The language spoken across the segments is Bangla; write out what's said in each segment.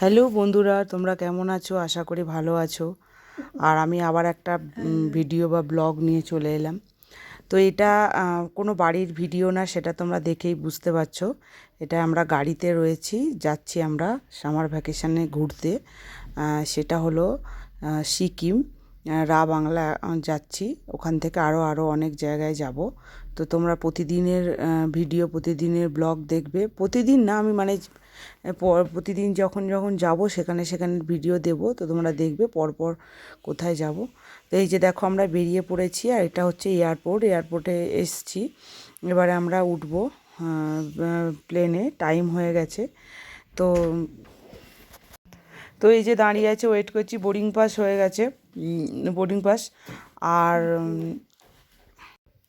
হ্যালো বন্ধুরা, তোমরা কেমন আছো? আশা করি ভালো আছো। আর আমি আবার একটা ভিডিও বা ব্লগ নিয়ে চলে এলাম। তো এটা কোনো বাড়ির ভিডিও না, সেটা তোমরা দেখেই বুঝতে পারছ। এটা আমরা গাড়িতে রয়েছি, যাচ্ছি আমরা সামার ভ্যাকেশানে ঘুরতে। সেটা হলো সিকিম রা বাংলা যাচ্ছি। ওখান থেকে আরও আরও অনেক জায়গায় যাব। তো তোমরা প্রতিদিনের ভিডিও, প্রতিদিনের ব্লগ দেখবে। প্রতিদিন না, আমি মানে প্রতিদিন যখন যখন যাব সেখানে সেখানে ভিডিও দেব তো তোমরা দেখবে পরপর কোথায় যাব। তো এই যে দেখো আমরা বেরিয়ে পড়েছি আর এটা হচ্ছে এয়ারপোর্ট এয়ারপোর্টে এসছি। এবারে আমরা উঠব প্লেনে টাইম হয়ে গেছে। তো তো এই যে দাঁড়িয়ে আছে ওয়েট করছি বোর্ডিং পাস হয়ে গেছে বোর্ডিং পাস আর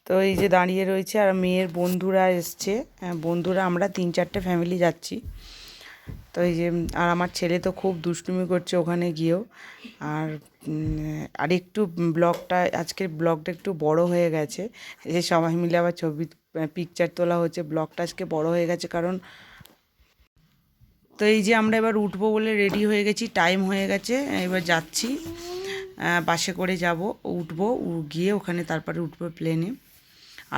তো এই যে দাঁড়িয়ে রয়েছে আর মেয়ের বন্ধুরা এসছে। হ্যাঁ, বন্ধুরা আমরা তিন চারটে ফ্যামিলি যাচ্ছি। তো এই যে, আর আমার ছেলে তো খুব দুষ্টুমি করছে ওখানে গিয়েও। আর আর একটু ব্লগটা, আজকের ব্লগটা একটু বড় হয়ে গেছে। যে সবাই মিলে আবার ছবি পিকচার তোলা হচ্ছে, ব্লগটা আজকে বড় হয়ে গেছে কারণ তো এই যে আমরা এবার উঠবো বলে রেডি হয়ে গেছি টাইম হয়ে গেছে, এবার যাচ্ছি। বাসে করে যাব, উঠবো গিয়ে ওখানে তারপরে উঠবো প্লেনে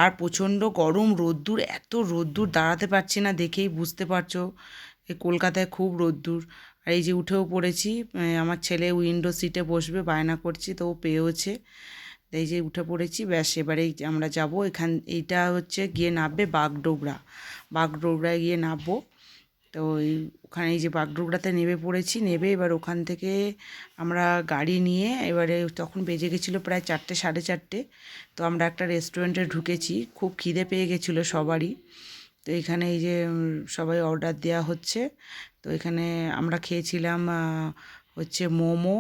আর প্রচণ্ড গরম, রোদ্দুর, এত রোদ্দুর, দাঁড়াতে পারছি না দেখেই বুঝতে পারছ। কলকাতায় খুব রোদ্দুর। আর এই যে উঠেও পড়েছি আমার ছেলে উইন্ডো সিটে বসবে, বায়না করছি, তো ও পেয়েওছে। এই যে উঠে পড়েছি, ব্যাস এবারে আমরা যাব। এখান, এইটা হচ্ছে গিয়ে নামবে বাগডোগরা। বাগডোগরায় গিয়ে নামবো। তো এই, ওখানে এই যে বাগডোগরাতে নেমে পড়েছি নেবে এবার ওখান থেকে আমরা গাড়ি নিয়ে, এবারে তখন বেজে গেছিল প্রায় চারটে, সাড়ে চারটে। তো আমরা একটা রেস্টুরেন্টে ঢুকেছি, খুব খিদে পেয়ে গেছিল সবারই। তো এখানে এই যে সবাই অর্ডার দেওয়া হচ্ছে। তো এখানে আমরা খেয়েছিলাম হচ্ছে মোমো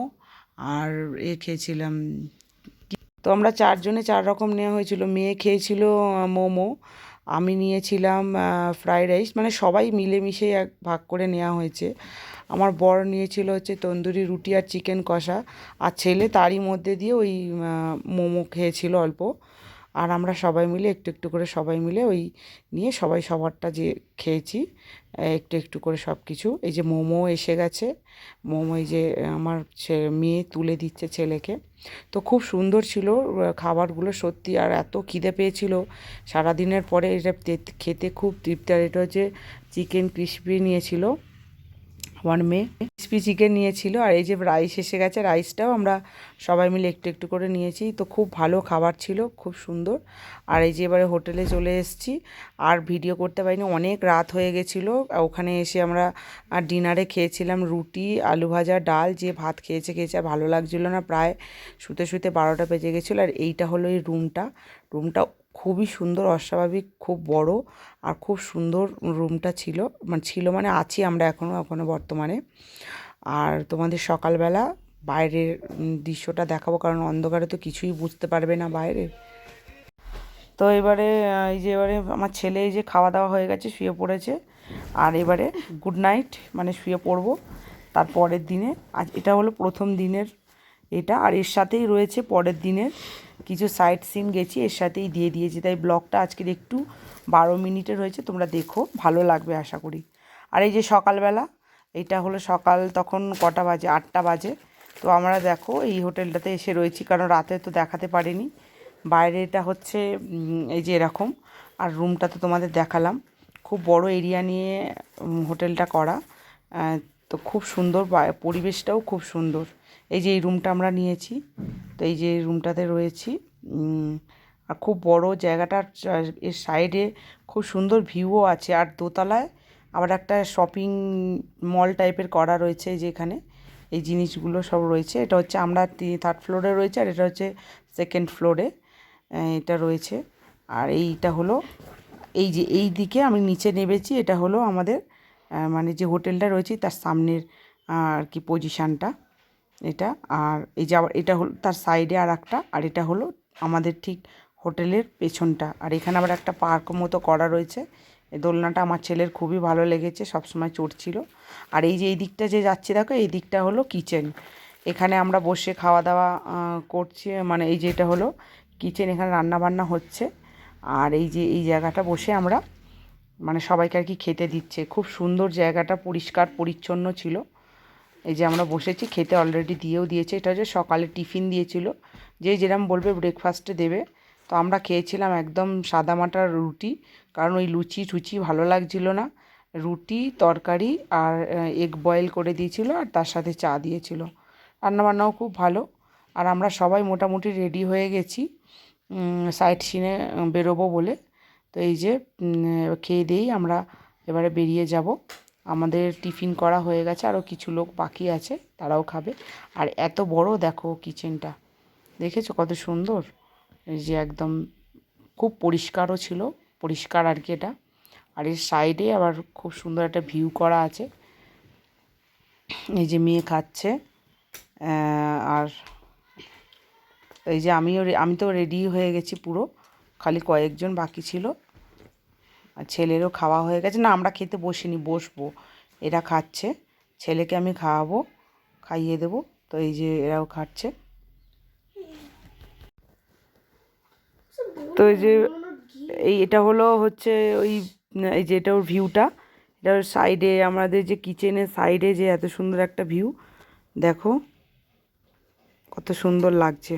আর এ খেয়েছিলাম তো আমরা চারজনে চার রকম নেওয়া হয়েছিল। মেয়ে খেয়েছিল মোমো, আমি নিয়েছিলাম ফ্রাইড রাইস মানে সবাই মিলেমিশে এক ভাগ করে নেওয়া হয়েছে। আমার বর নিয়েছিল হচ্ছে তন্দুরি রুটি আর চিকেন কষা। আর ছেলে তারই মধ্যে দিয়ে ওই মোমো খেয়েছিল অল্প। আর আমরা সবাই মিলে, একটু একটু করে সবাই মিলে ওই নিয়ে সবাই সবারটা যে খেয়েছি একটু একটু করে সব কিছু। এই যে মোমো এসে গেছে, মোমো এই যে আমার মেয়ে তুলে দিচ্ছে ছেলেকে। তো খুব সুন্দর ছিল খাবারগুলো সত্যি, আর এত খিদে পেয়েছিল। সারাদিনের পরে এটা খেতে খুব তৃপ্তি, আর এটা হচ্ছে চিকেন ক্রিসপি নিয়েছিল। আমার মেয়ে ক্রিসপি চিকেন নিয়েছিল, আর এই যে রাইস এসে গেছে রাইসটাও আমরা সবাই মিলে একটু একটু করে নিয়েছি। তো খুব ভালো খাবার ছিল, খুব সুন্দর। আর এই যে এবারে হোটেলে চলে এসেছি, আর ভিডিও করতে পারিনি, অনেক রাত হয়ে গেছিল। ওখানে এসে আমরা ডিনারে খেয়েছিলাম রুটি, আলু ভাজা, ডাল, যে ভাত খেয়েছে খেয়েছে ভালো লাগছিল না, প্রায় শুতে শুতে বারোটা বেজে গেছিল, আর এইটা হলো এই রুমটা রুমটা খুবই সুন্দর, অস্বাভাবিক, খুব বড় আর খুব সুন্দর রুমটা ছিল। মানে ছিল মানে আছি আমরা এখনও এখনও বর্তমানে। আর তোমাদের সকালবেলা বাইরের দৃশ্যটা দেখাবো, কারণ অন্ধকারে তো কিছুই বুঝতে পারবে না বাইরে। তো এবারে এই যে এবারে আমার ছেলে এই যে খাওয়া দাওয়া হয়ে গেছে, শুয়ে পড়েছে। আর এবারে গুড নাইট মানে শুয়ে পড়ব। তার পরের দিনে, আজ এটা হলো প্রথম দিনের এটা। আর এর সাথেই রয়েছে পরের দিনের কিছু সাইট সিন গেছি, এর সাথেই দিয়ে দিয়েছি। তাই ব্লগটা আজকের একটু বারো মিনিটের হয়েছে, তোমরা দেখো, ভালো লাগবে আশা করি। আর এই যে সকালবেলা, এটা হলো সকাল তখন কটা বাজে? আটটা বাজে। তো আমরা দেখো, এই হোটেলটাতে এসে রয়েছি, কারণ রাতে তো দেখাতে পারিনি। বাইরে এটা হচ্ছে এই যে এরকম। আর রুমটা তো তোমাদের দেখালাম। খুব বড় এরিয়া নিয়ে হোটেলটা করা। তো খুব সুন্দর পরিবেশটাও খুব সুন্দর। এই যে এই রুমটা আমরা নিয়েছি। তো এই যে রুমটাতে রয়েছি আর খুব বড় জায়গাটার এর সাইডে খুব সুন্দর ভিউও আছে। আর দোতলায় আবার একটা শপিং মল টাইপের করা রয়েছে এই যে এখানে। এই জিনিসগুলো সব রয়েছে। এটা হচ্ছে আমরা থার্ড ফ্লোরে রয়েছে আর এটা হচ্ছে সেকেন্ড ফ্লোরে এটা রয়েছে। আর এইটা হলো, এই যে এই দিকে আমি নিচে নেমেছি। এটা হলো আমাদের মানে যে হোটেলটা রয়েছে তার সামনের আর কি পজিশানটা এটা। আর এই যে আবার এটা হলো, তার সাইডে আর একটা আর এটা হলো আমাদের ঠিক হোটেলের পেছনটা। আর এখানে আবার একটা পার্ক মতো করা রয়েছে। এই দোলনাটা আমার ছেলের খুবই ভালো লেগেছে, সবসময় চড়ছিল আর এই যে এই দিকটা যে যাচ্ছে, দেখো, এই দিকটা হলো কিচেন। এখানে আমরা বসে খাওয়া দাওয়া করছি মানে এই যে এটা হলো কিচেন, এখানে রান্না বান্না হচ্ছে। আর এই যে এই জায়গাটা বসে আমরা মানে সবাইকে আর কি খেতে দিচ্ছে। খুব সুন্দর জায়গাটা, পরিষ্কার, পরিচ্ছন্ন ছিল। এই যে আমরা বসেছি, খেতে অলরেডি দিয়েও দিয়েছে। এটা হচ্ছে সকালে টিফিন দিয়েছিল, যে যেরকম বলবে ব্রেকফাস্টে দেবে। তো আমরা খেয়েছিলাম একদম সাদামাটার রুটি, কারণ ওই লুচি টুচি ভালো লাগছিল না। রুটি, তরকারি আর এগ বয়েল করে দিয়েছিল আর তার সাথে চা দিয়েছিল। রান্নাবান্নাও খুব ভালো। আর আমরা সবাই মোটামুটি রেডি হয়ে গেছি। সাইট সিনে বেরোবো বলে। তো এই যে খেয়ে দিয়েই আমরা এবারে বেরিয়ে যাব। আমাদের টিফিন করা হয়ে গেছে, আরও কিছু লোক বাকি আছে, তারাও খাবে। আর এত বড় দেখো কিচেনটা দেখেছ কত সুন্দর? এই যে একদম খুব পরিষ্কারও ছিল, পরিষ্কার আর কি এটা। আর এর সাইডে আবার খুব সুন্দর একটা ভিউ করা আছে। এই যে মেয়ে খাচ্ছে আর এই যে আমিও আমি তো রেডি হয়ে গেছি পুরো। খালি কয়েকজন বাকি ছিল। আর ছেলেরও খাওয়া হয়ে গেছে। না, আমরা খেতে বসিনি, বসবো। এরা খাচ্ছে, ছেলেকে আমি খাওয়াবো, খাইয়ে দেবো। তো এই যে এরাও খাচ্ছে। তো এই যে এই এটা হলো হচ্ছে ওই, এই যে এটা ওর ভিউটা। এটা ওর সাইডে, আমাদের যে কিচেনের সাইডে যে এত সুন্দর একটা ভিউ, দেখো, কত সুন্দর লাগছে।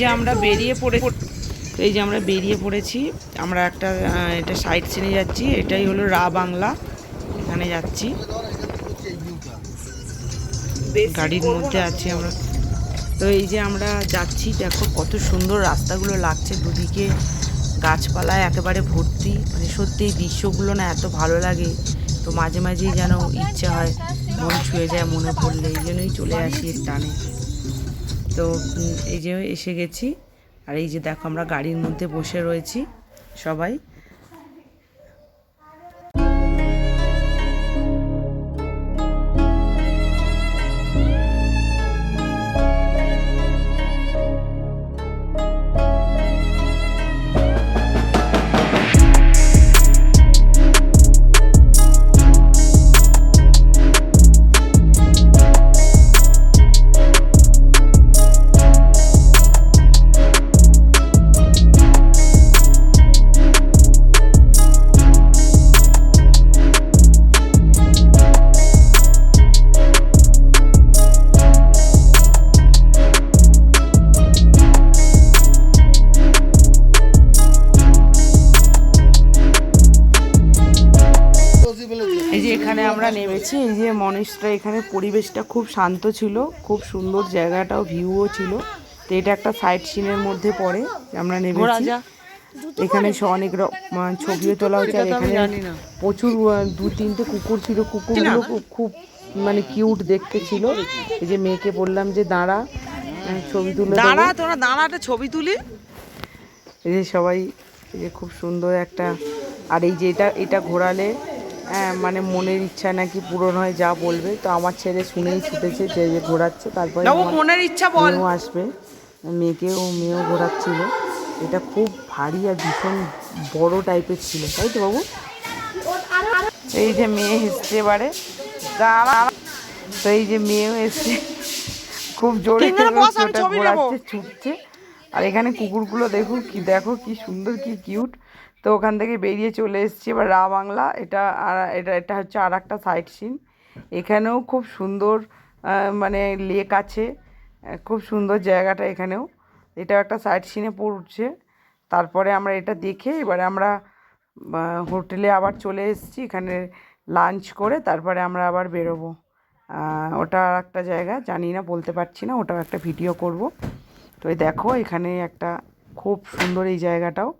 যে আমরা বেরিয়ে পড়ে তো এই যে আমরা বেরিয়ে পড়েছি আমরা একটা এটা সাইড সিনে যাচ্ছি এটাই হলো রা বাংলা। এখানে যাচ্ছি। গাড়ির মধ্যে আছি আমরা। তো এই যে আমরা যাচ্ছি দেখো কত সুন্দর রাস্তাগুলো লাগছে। দুদিকে গাছপালায় একেবারে ভর্তি। মানে সত্যি এই দৃশ্যগুলো না এত ভালো লাগে। তো মাঝে মাঝেই যেন ইচ্ছে হয় মন ছুঁয়ে যায় মনে পড়লে। এই জন্যই চলে আসি এর টানে। তো এই যে এসে গেছি। আর এই যে দেখো আমরা গাড়ির মধ্যে বসে রয়েছি সবাই। নেমেছি এই যে মনেশটা এখানে পরিবেশটা খুব শান্ত ছিল খুব সুন্দর জায়গাটাও ভিউও ছিল। তো এটা একটা সাইট সিনের মধ্যে পড়ে আমরা নেমেছি। এখানে অনেক রকম ছবিও তোলা হচ্ছে আর এখানে প্রচুর দু তিনটে কুকুর ছিল কুকুরগুলো খুব- মানে কিউট দেখতে ছিল। এই যে মেয়েকে বললাম যে দাঁড়া ছবি তুলে। দাঁড়া তোরা দাঁড়াটা ছবি তুলি। এই যে সবাই এই যে খুব সুন্দর একটা আর এই যে এটা এটা ঘোরালে মানে মনের ইচ্ছা নাকি পূরণ হয় যা বলবে। তো আমার ছেলে শুনেই ছুটেছে যে যে ঘোরাচ্ছে তারপরে মনের ইচ্ছা মেয়েও আসবে। মেয়েকেও মেয়েও ঘোরাচ্ছিল। এটা খুব ভারী আর ভীষণ বড় টাইপের ছিল তাই তো বাবু? এই যে মেয়ে এসছে এবারে। তো এই যে মেয়েও এসছে। খুব জোরে। ঘোরাচ্ছে ছুটছে। আর এখানে কুকুরগুলো দেখো কি দেখো কি সুন্দর কি কিউট তো ওখান থেকে বেরিয়ে চলে এসেছি। এবার রা বাংলা, এটা আর এটা এটা হচ্ছে আর একটা সাইট সিন এখানেও খুব সুন্দর মানে লেক আছে। খুব সুন্দর জায়গাটা এখানেও। এটাও একটা সাইট সিনে পড়ছে। তারপরে আমরা এটা দেখে এবারে আমরা হোটেলে আবার চলে এসেছি। এখানে লাঞ্চ করে তারপরে আমরা আবার বেরোবো। ওটা একটা জায়গা, জানি না, বলতে পারছি না। ওটাও একটা ভিডিও করব। তো দেখো, এখানে একটা খুব সুন্দর এই জায়গাটাও।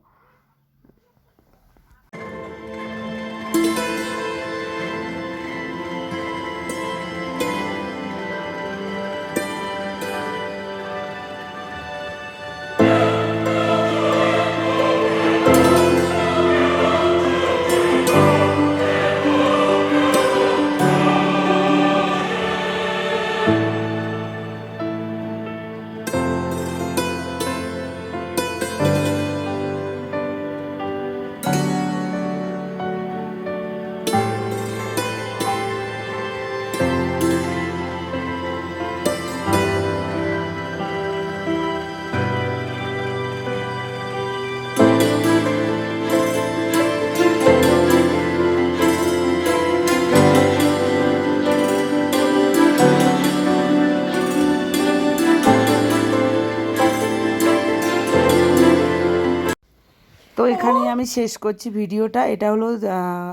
এখানে আমি শেষ করছি ভিডিওটা। এটা হলো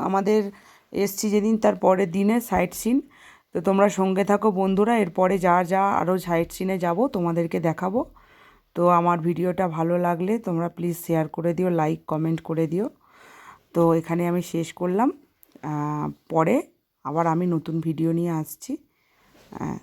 আমাদের এসছি যেদিন তার পরের দিনে সাইট সিন তো তোমরা সঙ্গে থাকো বন্ধুরা এরপরে যা যা আরও সাইট সিনে যাব তোমাদেরকে দেখাবো। তো আমার ভিডিওটা ভালো লাগলে তোমরা প্লিজ শেয়ার করে দিও লাইক কমেন্ট করে দিও। তো এখানে আমি শেষ করলাম। পরে আবার আমি নতুন ভিডিও নিয়ে আসছি। আহ,